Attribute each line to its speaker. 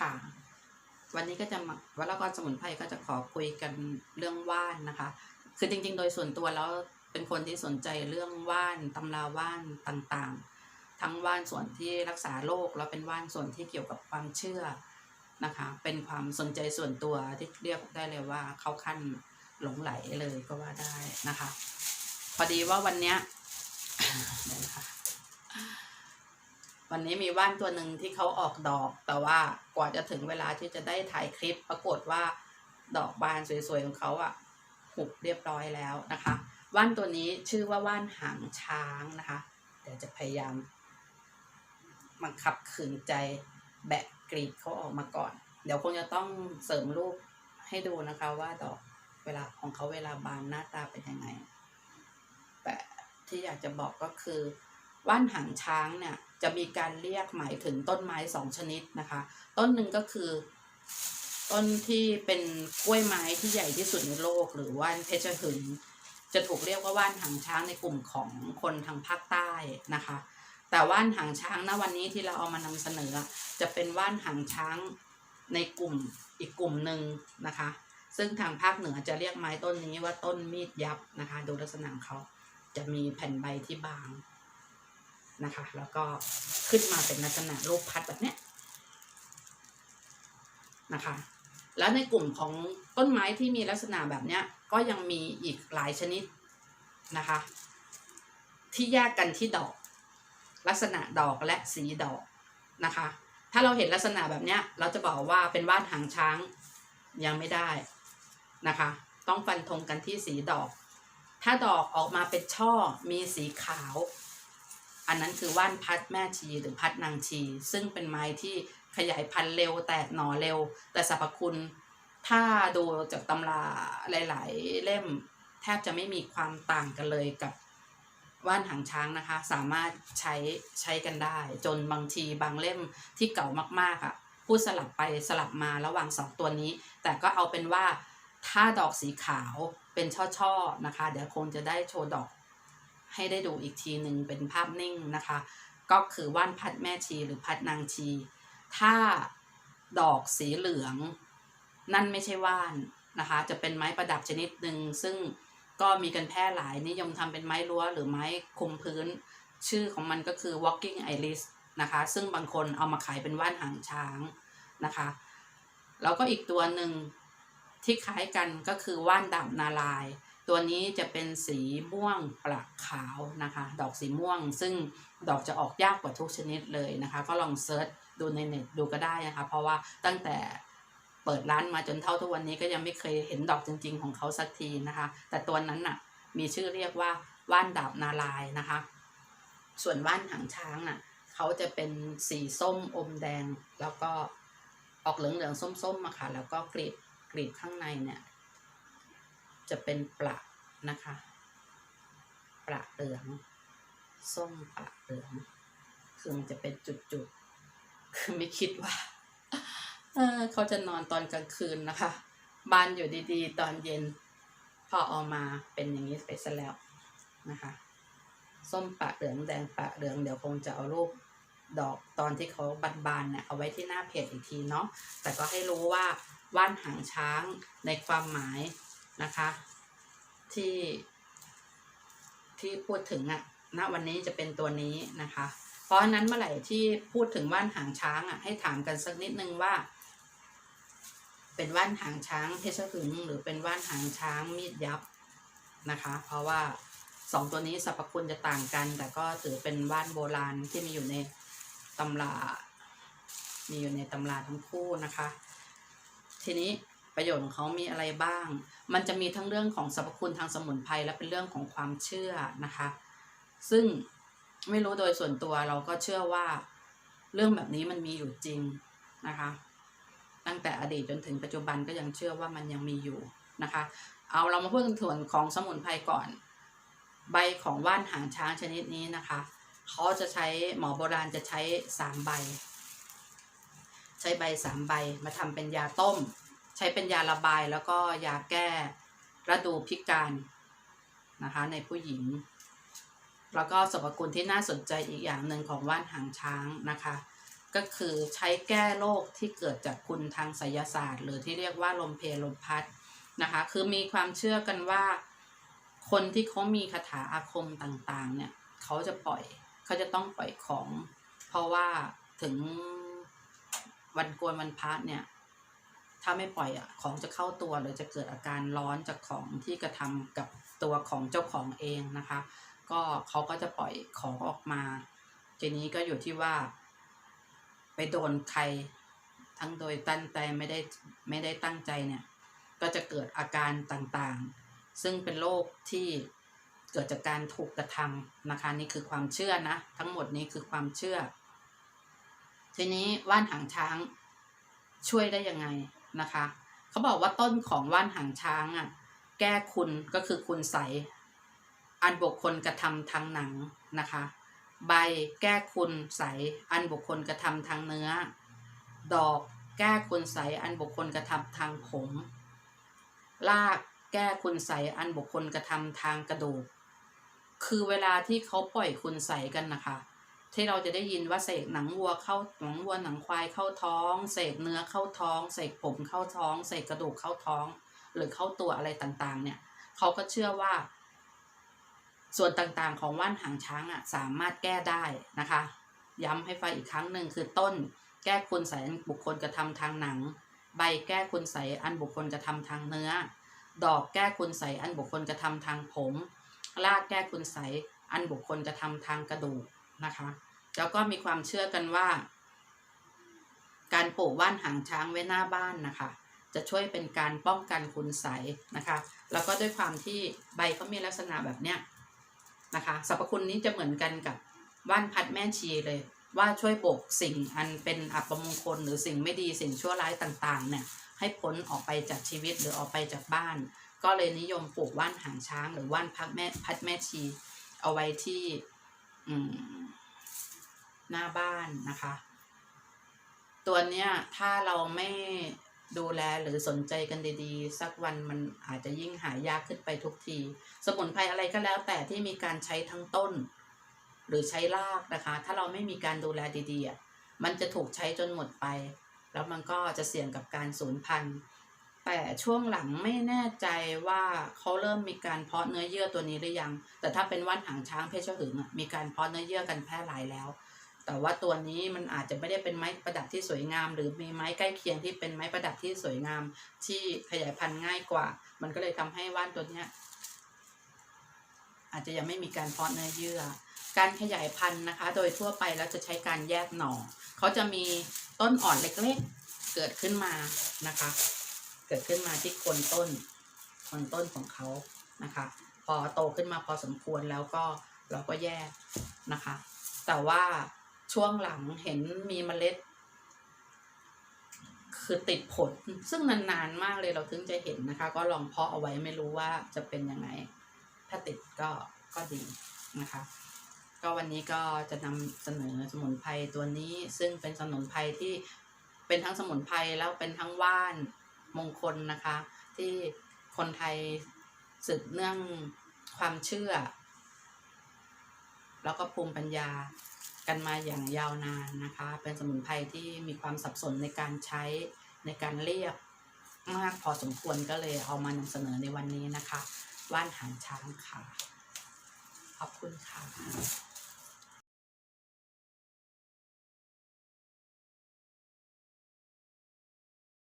Speaker 1: ค่ะ วันนี้ก็จะวัลกรสมุนไพรก็จะขอคุยกันเรื่องว่านนะคะ คือจริง ๆ โดยส่วนตัวแล้วเป็นคนที่สนใจเรื่องว่านตำราว่านต่างๆ ทั้งว่านส่วนที่รักษาโรคแล้วเป็นว่านส่วนที่เกี่ยวกับความเชื่อนะคะ เป็นความสนใจส่วนตัวที่เรียกได้เลยว่าเข้าขั้นหลงไหลเลยก็ว่าได้นะคะ พอดีว่าวันเนี้ยเดี๋ยวนะคะ วันนี้มีว่านตัวหนึ่งที่เขาออกดอก แต่ว่ากว่าจะถึงเวลาที่จะได้ถ่ายคลิป ปรากฏว่าดอกบานสวยๆของเขาอะหุบเรียบร้อยแล้วนะคะ ว่านตัวนี้ชื่อว่าว่านหางช้างนะคะเดี๋ยวจะพยายามบังคับขืนใจแบะกรีดเขาออกมาก่อน เดี๋ยวคงจะต้องเสริมรูปให้ดูนะคะว่าดอกเวลาของเขาเวลาบานหน้าตาเป็นยังไง แต่ที่อยากจะบอกก็คือ ว่านหางช้างเนี่ยจะมีการเรียกหมายถึงต้นไม้สองชนิดนะคะ ต้นหนึ่งก็คือ ต้นที่เป็นกล้วยไม้ที่ใหญ่ที่สุดในโลก หรือว่านเพชรหึง จะถูกเรียกว่าว่านหางช้างในกลุ่มของคนทางภาคใต้นะคะ แต่ว่านหางช้างณวันนี้ที่เราเอามานำเสนอ จะเป็นว่านหางช้างในกลุ่มอีกกลุ่มหนึ่งนะคะ ซึ่งทางภาคเหนือจะเรียกไม้ต้นนี้ว่าต้นมีดยับนะคะ ดูลักษณะของเขาจะมีแผ่นใบที่บาง นะคะ แล้วก็ขึ้นมาเป็นลักษณะรูปพัดแบบเนี้ยนะคะ แล้วในกลุ่มของต้นไม้ที่มีลักษณะแบบเนี้ยก็ยังมีอีกหลายชนิดนะคะ ที่แยกกันที่ดอก ลักษณะดอกและสีดอกนะคะ ถ้าเราเห็นลักษณะแบบเนี้ย เราจะบอกว่าเป็นว่านหางช้างยังไม่ได้นะคะ ต้องฟันธงกันที่สีดอก ถ้าดอกออกมาเป็นช่อมีสีขาว อันนั้นคือว่านพัดแม่ชีหรือพัดนางชี ซึ่งเป็นไม้ที่ขยายพันธุ์เร็วแตกหน่อเร็ว แต่สรรพคุณถ้าดูจากตำราหลาย ๆ เล่ม แทบจะไม่มีความต่างกันเลยกับว่านหางช้างนะคะ สามารถใช้ใช้กันได้ จนบางทีบางเล่มที่เก่ามาก ๆอะพูดสลับไปสลับมาระหว่างสองตัวนี้ แต่ก็เอาเป็นว่าถ้าดอกสีขาวเป็นช่อ ๆ นะคะ เดี๋ยวคงจะได้โชว์ดอก ให้ได้ดูอีกทีหนึ่งเป็นภาพนิ่งนะคะ ก็คือว่านพัดแม่ชีหรือพัดนางชี ถ้าดอกสีเหลือง นั่นไม่ใช่ว่านนะคะ จะเป็นไม้ประดับชนิดหนึ่งซึ่งก็มีกันแพร่หลายนิยมทำเป็นไม้รั้วหรือไม้คุมพื้น ชื่อของมันก็คือ walking iris นะคะ ซึ่งบางคนเอามาขายเป็นว่านหางช้างนะคะ แล้วก็อีกตัวหนึ่งที่คล้ายกันก็คือว่านดาบนาลาย ตัวนี้จะเป็นสีม่วงประขาวนะคะ ดอกสีม่วง ซึ่งดอกจะออกยากกว่าทุกชนิดเลยนะคะ ก็ลองเซิร์ชดูในเน็ตดูก็ได้นะคะ เพราะว่าตั้งแต่เปิดร้านมาจนเท่าทุกวันนี้ก็ยังไม่เคยเห็นดอกจริง ๆ ของเขาสักทีนะคะ แต่ตัวนั้นน่ะมีชื่อเรียกว่าว่านดาบนาลายนะคะ ส่วนว่านหางช้างน่ะเขาจะเป็นสีส้มอมแดง แล้วก็ออกเหลืองๆส้มๆมาค่ะ แล้วก็กรีบกรีบข้างในเนี่ย จะเป็นประนะคะประเหลือง ส้มประเหลือง คือมันจะเป็นจุดๆ คือไม่คิดว่า เออเขาจะนอนตอนกลางคืนนะคะบานอยู่ดีๆ ตอนเย็น พอออกมาเป็นอย่างนี้ไปซะแล้วนะคะ ส้มปะเหลืองแดงปะเหลืองเดี๋ยวคงจะเอารูปดอกตอนที่เขาบานๆเนี่ยเอาไว้ที่หน้าเพจอีกทีเนาะแต่ก็ให้รู้ว่าว่านหางช้างในความหมาย นะคะ ที่ที่พูดถึงอะณวันนี้จะเป็นตัวนี้นะคะ เพราะฉะนั้นเมื่อไหร่ที่พูดถึงว่านหางช้างอะให้ถามกันสักนิดนึงว่า เป็นว่านหางช้างเพชรหึงหรือเป็นว่านหางช้างมีดยับนะคะ เพราะว่าสองตัวนี้สรรพคุณจะต่างกัน แต่ก็ถือเป็นว่านโบราณที่มีอยู่ในตำรา มีอยู่ในตำราทั้งคู่นะคะ ทีนี้ ประโยชน์ของเขามีอะไรบ้าง มันจะมีทั้งเรื่องของสรรพคุณทางสมุนไพรและเป็นเรื่องของความเชื่อนะคะ ซึ่งไม่รู้โดยส่วนตัวเราก็เชื่อว่าเรื่องแบบนี้มันมีอยู่จริงนะคะ ตั้งแต่อดีตจนถึงปัจจุบันก็ยังเชื่อว่ามันยังมีอยู่นะคะ เอาเรามาพูดถึงส่วนของสมุนไพรก่อน ใบของว่านหางช้างชนิดนี้นะคะเขาจะใช้หมอโบราณจะใช้สามใบ ใช้ใบสามใบมาทำเป็นยาต้ม ช้เป็นยาระบายแล้วก็ยาแก้ระดูพิการนะคะในผู้หญิง แล้วก็สรรพคุณที่น่าสนใจอีกอย่างหนึ่งของว่านหางช้างนะคะ ก็คือใช้แก้โรคที่เกิดจากคุณทางไสยศาสตร์ หรือที่เรียกว่าลมเพลลมพัดนะคะ คือมีความเชื่อกันว่าคนที่เขามีคาถาอาคมต่างๆ เนี่ยเขาจะปล่อยเขาจะต้องปล่อยของ เพราะว่าถึงวันโกนวันพระเนี่ย ถ้าไม่ปล่อยอะของจะเข้าตัวหรือจะเกิดอาการร้อนจากของที่กระทำกับตัวของเจ้าของเองนะคะ ก็เขาก็จะปล่อยของออกมา ทีนี้ก็อยู่ที่ว่า ไปโดนใครทั้งโดยตั้งใจไม่ได้ไม่ได้ตั้งใจเนี่ย ก็จะเกิดอาการต่างๆ ซึ่งเป็นโรคที่เกิดจากการถูกกระทำนะคะนี่คือความเชื่อนะ ทั้งหมดนี้คือความเชื่อ ทีนี้ว่านหางช้างช่วยได้ยังไง นะคะเขาบอกว่าต้นของว่านหางช้างอะแก้คุณก็คือคุณใส อันบุคคลกระทำทางหนังนะคะ ใบแก้คุณใส อันบุคคลกระทำทางเนื้อ ดอกแก้คุณใส อันบุคคลกระทำทางผมรากแก้คุณใส อันบุคคลกระทำทางกระดูก คือเวลาที่เขาปล่อยคุณใสกันนะคะ ที่เราจะได้ยินว่าเสกหนังวัวเข้าหนังวัวหนังควายเข้าท้อง เสกเนื้อเข้าท้องเสกผมเข้าท้องเสกกระดูกเข้าท้อง หรือเข้าตัวอะไรต่างๆ เนี่ยเขาก็เชื่อว่า ส่วนต่างๆ ของว่านหางช้างอะสามารถแก้ได้นะคะ ย้ำให้ฟังอีกครั้งหนึ่งคือต้น แก้คุณใสอันบุคคลกระทำทางหนัง ใบแก้คุณใสอันบุคคลกระทำทางเนื้อ ดอกแก้คุณใสอันบุคคลกระทำทางผมรากแก้คุณใสอันบุคคลกระทำทางกระดูก นะคะ แล้วก็มีความเชื่อกันว่า การปลูกว่านหางช้างไว้หน้าบ้านนะคะ จะช่วยเป็นการป้องกันคุณใสนะคะ แล้วก็ด้วยความที่ใบเขามีลักษณะแบบเนี้ยนะคะสรรพคุณนี้จะเหมือนกันกับว่านพัดแม่ชีเลย ว่าช่วยปกสิ่งอันเป็นอัปมงคลหรือสิ่งไม่ดีสิ่งชั่วร้ายต่างๆเนี่ยให้พ้นออกไปจากชีวิตหรือออกไปจากบ้าน ก็เลยนิยมปลูกว่านหางช้าง หรือว่านพัดแม่พัดแม่ชี เอาไว้ที่ หน้าบ้านนะคะ ตัวเนี้ย ถ้าเราไม่ดูแลหรือสนใจกันดีๆ สักวันมันอาจจะยิ่งหายากขึ้นไปทุกที สมุนไพรอะไรก็แล้วแต่ที่มีการใช้ทั้งต้น หรือใช้รากนะคะ ถ้าเราไม่มีการดูแลดีๆมันจะถูกใช้จนหมดไป แล้วมันก็จะเสี่ยงกับการสูญพันธุ์ แต่ช่วงหลังไม่แน่ใจว่าเขาเริ่มมีการเพาะเนื้อเยื่อตัวนี้หรือยัง แต่ถ้าเป็นว่านหางช้างเพชรหึงอะมีการเพาะเนื้อเยื่อกันแพร่หลายแล้ว แต่ว่าตัวนี้มันอาจจะไม่ได้เป็นไม้ประดับที่สวยงาม หรือมีไม้ใกล้เคียงที่เป็นไม้ประดับที่สวยงาม ที่ขยายพันธุ์ง่ายกว่า มันก็เลยทำให้ว่านตัวเนี้ยอาจจะยังไม่มีการเพาะเนื้อเยื่อ การขยายพันธุ์นะคะ โดยทั่วไปแล้วจะใช้การแยกหน่อเขาจะมีต้นอ่อนเล็กๆเกิดขึ้นมานะคะ เกิดขึ้นมาที่โคนต้นโคนต้นของเขานะคะ พอโตขึ้นมาพอสมควรแล้วก็เราก็แยกนะคะ แต่ว่าช่วงหลังเห็นมีเมล็ด คือติดผลซึ่งนานๆมากเลยเราถึงจะเห็นนะคะ ก็ลองเพาะเอาไว้ไม่รู้ว่าจะเป็นยังไง ถ้าติดก็ก็ดีนะคะ ก็วันนี้ก็จะนำเสนอสมุนไพรตัวนี้ ซึ่งเป็นสมุนไพรที่เป็นทั้งสมุนไพรแล้วเป็นทั้งว่าน มงคลนะคะ ที่คนไทยสืบเนื่องความเชื่อ แล้วก็ภูมิปัญญากันมาอย่างยาวนานนะคะ เป็นสมุนไพรที่มีความสับสนในการใช้ในการเรียกมากพอสมควรก็เลยเอามานำเสนอในวันนี้นะคะ ว่านหางช้างค่ะ ขอบคุณค่ะ